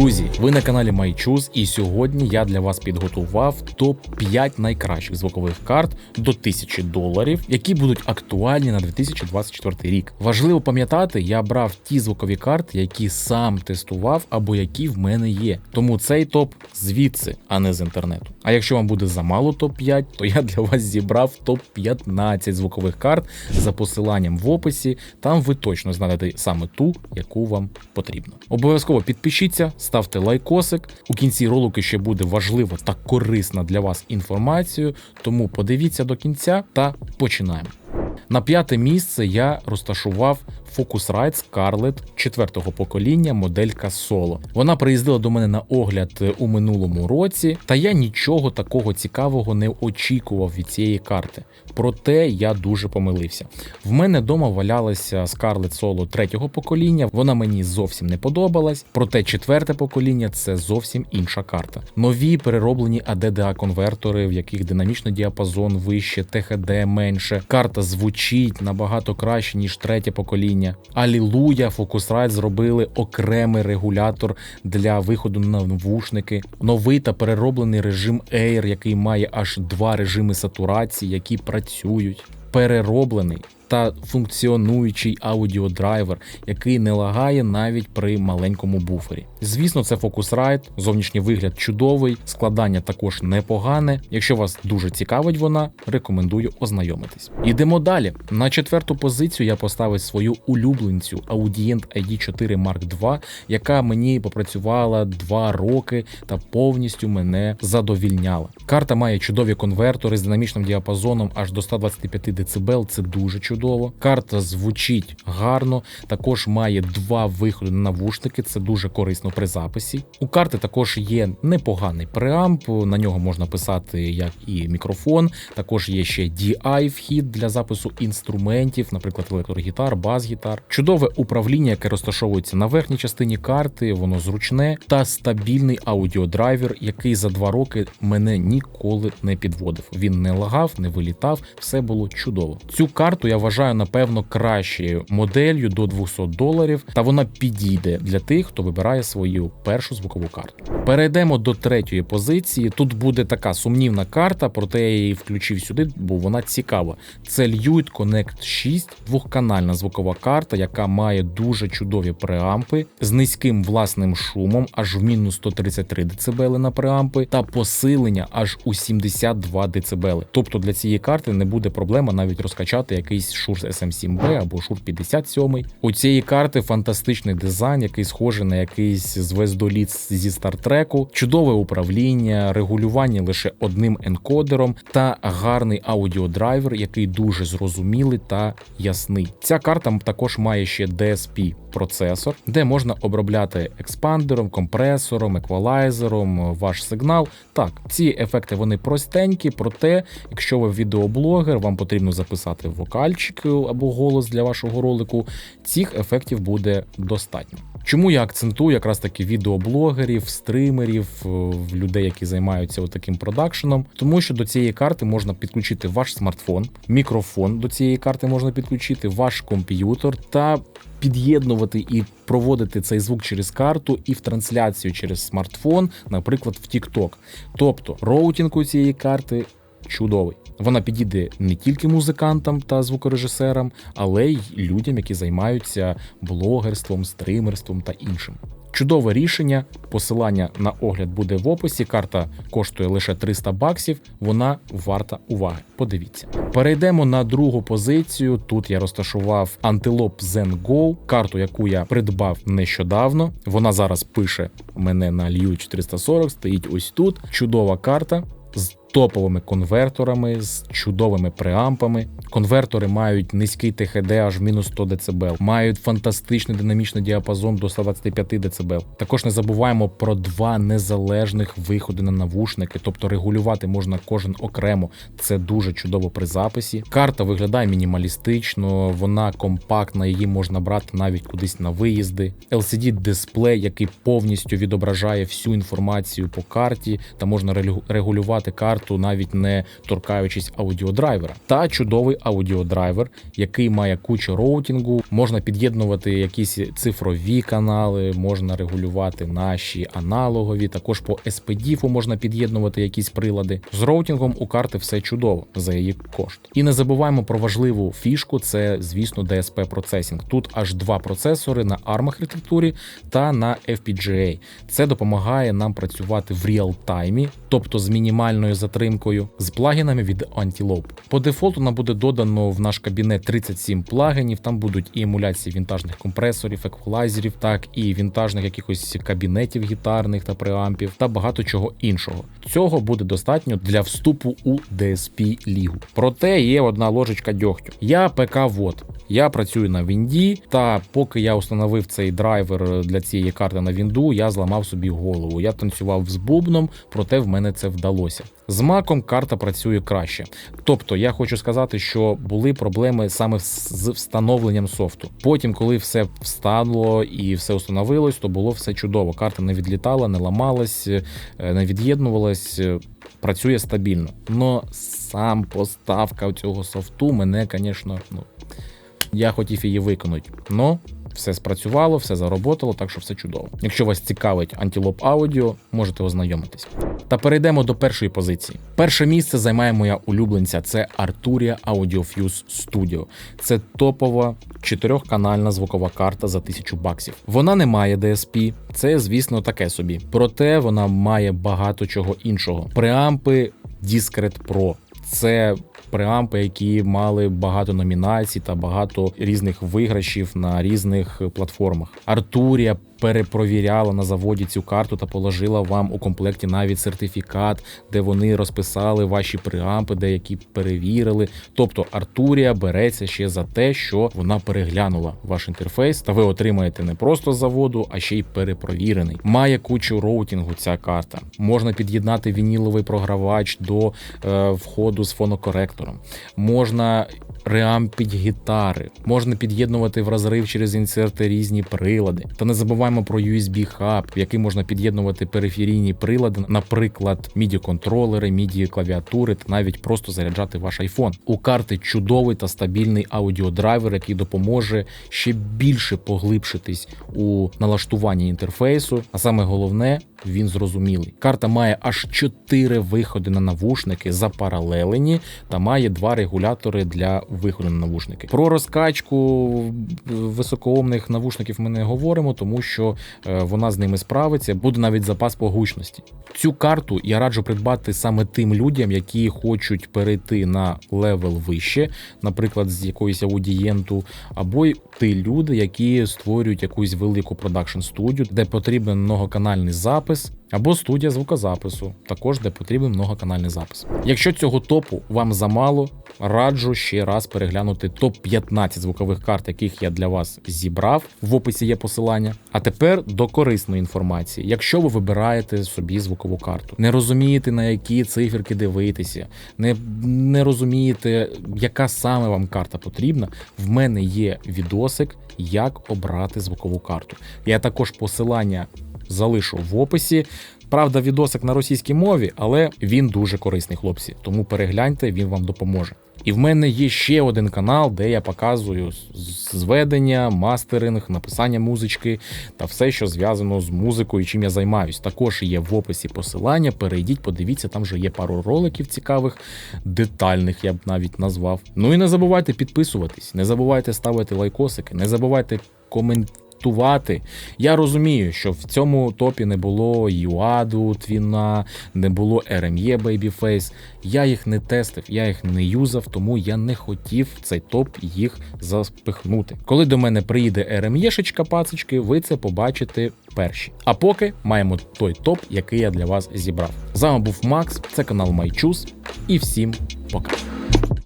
Друзі, ви на каналі MyChoose і сьогодні я для вас підготував топ-5 найкращих звукових карт до 1000 доларів, які будуть актуальні на 2024 рік. Важливо пам'ятати, я брав ті звукові карти, які сам тестував або які в мене є. Тому цей топ звідси, а не з інтернету. А якщо вам буде замало топ-5, то я для вас зібрав топ-15 звукових карт за посиланням в описі. Там ви точно знайдете саме ту, яку вам потрібно. Обов'язково підпишіться, ставте лайкосик. У кінці ролику ще буде важлива та корисна для вас інформація, тому подивіться до кінця та починаємо. На п'яте місце я розташував Focusrite Scarlett четвертого покоління моделька Solo. Вона приїздила до мене на огляд у минулому році, та я нічого такого цікавого не очікував від цієї карти. Проте я дуже помилився. В мене вдома валялася Scarlett Solo третього покоління, вона мені зовсім не подобалась. Проте четверте покоління це зовсім інша карта. Нові перероблені ADDA конвертори, в яких динамічний діапазон вище, ТХД менше. Карта звучить набагато краще ніж третє покоління. Алілуя, Focusrite зробили окремий регулятор для виходу на навушники, новий та перероблений режим Air, який має аж два режими сатурації, які працюють. Перероблений та функціонуючий аудіодрайвер, який не лагає навіть при маленькому буфері. Звісно, це Focusrite, зовнішній вигляд чудовий, складання також непогане. Якщо вас дуже цікавить вона, рекомендую ознайомитись. Ідемо далі. На четверту позицію я поставив свою улюбленцю Audient ID4 Mark II, яка мені попрацювала 2 роки та повністю мене задовільняла. Карта має чудові конвертори з динамічним діапазоном аж до 125 дБ, це дуже чудово. Карта звучить гарно, також має два виходи на навушники, це дуже корисно при записі. У карти також є непоганий преамп, на нього можна писати як і мікрофон. Також є ще DI вхід для запису інструментів, наприклад, електрогітар, бас-гітар. Чудове управління, яке розташовується на верхній частині карти, воно зручне та стабільний аудіодрайвер, який за два роки мене ніколи не підводив. Він не лагав, не вилітав, все було чудово. Цю карту я вважаю напевно кращою моделлю до 200 доларів, та вона підійде для тих, хто вибирає свою першу звукову карту. Перейдемо до третьої позиції. Тут буде така сумнівна карта, проте я її включив сюди, бо вона цікава. Це Lute Connect 6, двохканальна звукова карта, яка має дуже чудові преампи з низьким власним шумом, аж в мінус 133 дБ на преампи, та посилення аж у 72 дБ. Тобто для цієї карти не буде проблема навіть розкачати якийсь Shure SM7B або Шур 57. У цієї карти фантастичний дизайн, який схожий на якийсь звездоліт зі стартреку, чудове управління, регулювання лише одним енкодером та гарний аудіодрайвер, який дуже зрозумілий та ясний. Ця карта також має ще DSP процесор, де можна обробляти експандером, компресором, еквалайзером ваш сигнал. Так, ці ефекти вони простенькі, проте, якщо ви відеоблогер, вам потрібно записати вокальчик або голос для вашого ролику, цих ефектів буде достатньо. Чому я акцентую якраз таки відеоблогерів, стримерів, людей, які займаються таким продакшеном, тому що до цієї карти можна підключити ваш смартфон, мікрофон до цієї карти можна підключити, ваш комп'ютер та під'єднувати і проводити цей звук через карту і в трансляцію через смартфон, наприклад, в TikTok. Тобто роутінг у цієї карти чудовий. Вона підійде не тільки музикантам та звукорежисерам, але й людям, які займаються блогерством, стримерством та іншим. Чудове рішення, посилання на огляд буде в описі. Карта коштує лише 300 баксів, вона варта уваги. Подивіться. Перейдемо на другу позицію. Тут я розташував Antelope Zen Go, карту, яку я придбав нещодавно. Вона зараз пише мене на Liu 440, стоїть ось тут. Чудова карта з топовими конверторами, з чудовими преампами. Конвертори мають низький ТХД аж мінус 100 дБ, мають фантастичний динамічний діапазон до 125 дБ. Також не забуваємо про два незалежних виходи на навушники, тобто регулювати можна кожен окремо. Це дуже чудово при записі. Карта виглядає мінімалістично, вона компактна, її можна брати навіть кудись на виїзди. LCD дисплей, який повністю відображає всю інформацію по карті, та можна регулювати карту карту, навіть не торкаючись аудіодрайвера. Та чудовий аудіодрайвер, який має кучу роутінгу, можна під'єднувати якісь цифрові канали, можна регулювати наші аналогові. Також по SPDIF можна під'єднувати якісь прилади. З роутінгом у карти все чудово за її кошт. І не забуваємо про важливу фішку: це, звісно, DSP процесінг. Тут аж два процесори на ARM архітектурі та на FPGA. Це допомагає нам працювати в реал-таймі, тобто з мінімальною затримкою, з плагінами від Antelope. По дефолту нам буде додано в наш кабінет 37 плагінів. Там будуть і емуляції вінтажних компресорів, еквалайзерів, так і вінтажних якихось кабінетів гітарних та преампів, та багато чого іншого. Цього буде достатньо для вступу у DSP лігу. Проте є одна ложечка дьогтю. Я ПК вод. Я працюю на Вінді, та поки я установив цей драйвер для цієї карти на Вінду, я зламав собі голову. Я танцював з бубном, проте в мене це вдалося. З маком карта працює краще. Тобто я хочу сказати, що були проблеми саме з встановленням софту. Потім, коли все встало і все установилось, то було все чудово. Карта не відлітала, не ламалась, е, не від'єднувалась. е, Працює стабільно. Но сам поставка цього софту мене, звісно, ну я хотів її виконати. Но все спрацювало, все зароботало, так що все чудово. Якщо вас цікавить антилоп аудіо, можете ознайомитись. Та перейдемо до першої позиції. Перше місце займає моя улюбленця. Це Arturia Audio Fuse Studio. Це топова чотирьохканальна звукова карта за тисячу баксів. Вона не має DSP, це, звісно, таке собі. Проте вона має багато чого іншого. Преампи Discret Pro. Це преампи, які мали багато номінацій та багато різних виграшів на різних платформах. Артурія перепровіряла на заводі цю карту та положила вам у комплекті навіть сертифікат, де вони розписали ваші преампи, деякі перевірили. Тобто Артурія береться ще за те, що вона переглянула ваш інтерфейс, та ви отримаєте не просто заводу, а ще й перепровірений. Має кучу роутінгу. Ця карта можна під'єднати вініловий програвач до е, входу з фонокоректором. Можна реампіть гітари, можна під'єднувати в розрив через інсерти різні прилади. Та не забуваємо про USB-хаб, в який можна під'єднувати периферійні прилади, наприклад, MIDI контролери, MIDI клавіатури та навіть просто заряджати ваш iPhone. У карти чудовий та стабільний аудіодрайвер, який допоможе ще більше поглибшитись у налаштуванні інтерфейсу. А саме головне, він зрозумілий. Карта має аж 4 виходи на навушники запаралелені та має два регулятори для виходу на навушники. Про розкачку високоомних навушників ми не говоримо, тому що е, вона з ними справиться. Буде навіть запас по гучності. Цю карту я раджу придбати саме тим людям, які хочуть перейти на левел вище, наприклад, з якоїсь аудієнту, або ті люди, які створюють якусь велику продакшн студію, де потрібен многоканальний запис. Або студія звукозапису, також де потрібен многоканальний запис. Якщо цього топу вам замало, раджу ще раз переглянути топ-15 звукових карт, яких я для вас зібрав. В описі є посилання. А тепер до корисної інформації. Якщо ви вибираєте собі звукову карту, не розумієте на які циферки дивитися, не, не розумієте, яка саме вам карта потрібна. В мене є відосик, як обрати звукову карту. Я також посилання залишу в описі. Правда, відосик на російській мові, але він дуже корисний, хлопці. Тому перегляньте, він вам допоможе. І в мене є ще один канал, де я показую зведення, мастеринг, написання музички та все, що зв'язано з музикою, чим я займаюсь. Також є в описі посилання. Перейдіть, подивіться, там вже є пару роликів цікавих, детальних, я б навіть назвав. Ну і не забувайте підписуватись, не забувайте ставити лайкосики, не забувайте коментувати. Я розумію, що в цьому топі не було Юаду, Твіна, не було RME Babyface. Я їх не тестив, я їх не юзав, тому я не хотів цей топ їх заспихнути. Коли до мене приїде RME-шечка пацички, ви це побачите перші. А поки маємо той топ, який я для вас зібрав. З вами був Макс, це канал MyChoose, і всім пока.